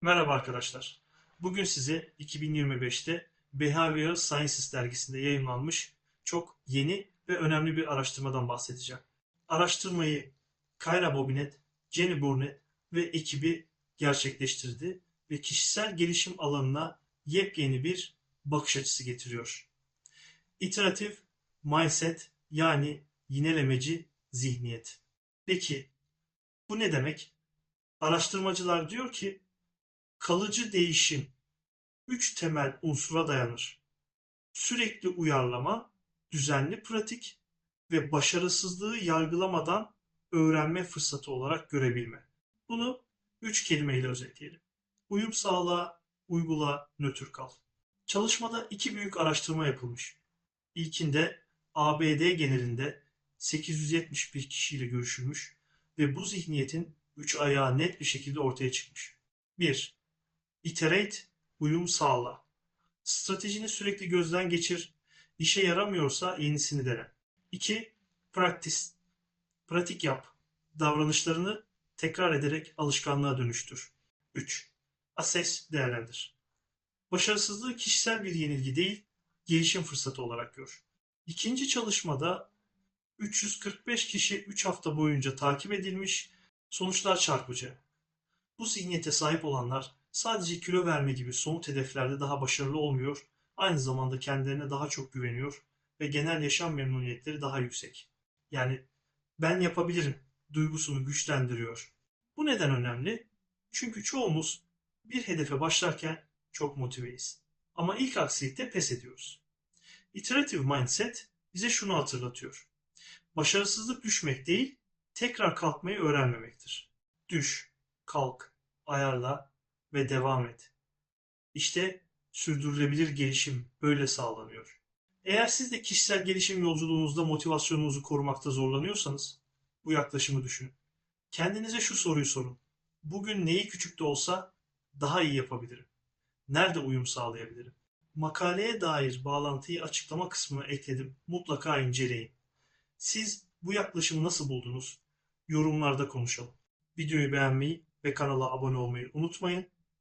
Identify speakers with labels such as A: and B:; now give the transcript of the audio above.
A: Merhaba arkadaşlar. Bugün size 2025'te Behavioral Sciences dergisinde yayınlanmış çok yeni ve önemli bir araştırmadan bahsedeceğim. Araştırmayı Kayra Bobinet, Jenny Burnett ve ekibi gerçekleştirdi ve kişisel gelişim alanına yepyeni bir bakış açısı getiriyor. İteratif mindset yani yinelemeci zihniyet. Peki bu ne demek? Araştırmacılar diyor ki kalıcı değişim üç temel unsura dayanır. Sürekli uyarlama, düzenli pratik ve başarısızlığı yargılamadan öğrenme fırsatı olarak görebilme. Bunu üç kelimeyle özetleyelim. Uyum sağla, uygula, nötr kal. Çalışmada iki büyük araştırma yapılmış. İlkinde ABD genelinde 871 kişiyle görüşülmüş ve bu zihniyetin üç ayağı net bir şekilde ortaya çıkmış. 1. Iterate, uyum sağla. Stratejini sürekli gözden geçir. İşe yaramıyorsa yenisini dene. 2. Practice, pratik yap. Davranışlarını tekrar ederek alışkanlığa dönüştür. 3. Assess, değerlendir. Başarısızlığı kişisel bir yenilgi değil, gelişim fırsatı olarak gör. İkinci çalışmada 345 kişi 3 hafta boyunca takip edilmiş, sonuçlar çarpıcı. Bu zihniyete sahip olanlar sadece kilo verme gibi somut hedeflerde daha başarılı olmuyor, aynı zamanda kendilerine daha çok güveniyor ve genel yaşam memnuniyetleri daha yüksek. Yani ben yapabilirim duygusunu güçlendiriyor. Bu neden önemli? Çünkü çoğumuz bir hedefe başlarken çok motiveyiz. Ama ilk aksilikte pes ediyoruz. Iterative mindset bize şunu hatırlatıyor. Başarısızlık düşmek değil, tekrar kalkmayı öğrenmemektir. Düş, kalk, ayarla ve devam et. İşte sürdürülebilir gelişim böyle sağlanıyor. Eğer siz de kişisel gelişim yolculuğunuzda motivasyonunuzu korumakta zorlanıyorsanız bu yaklaşımı düşünün. Kendinize şu soruyu sorun. Bugün neyi küçük de olsa daha iyi yapabilirim? Nerede uyum sağlayabilirim? Makaleye dair bağlantıyı açıklama kısmına ekledim. Mutlaka inceleyin. Siz bu yaklaşımı nasıl buldunuz? Yorumlarda konuşalım. Videoyu beğenmeyi ve kanala abone olmayı unutmayın.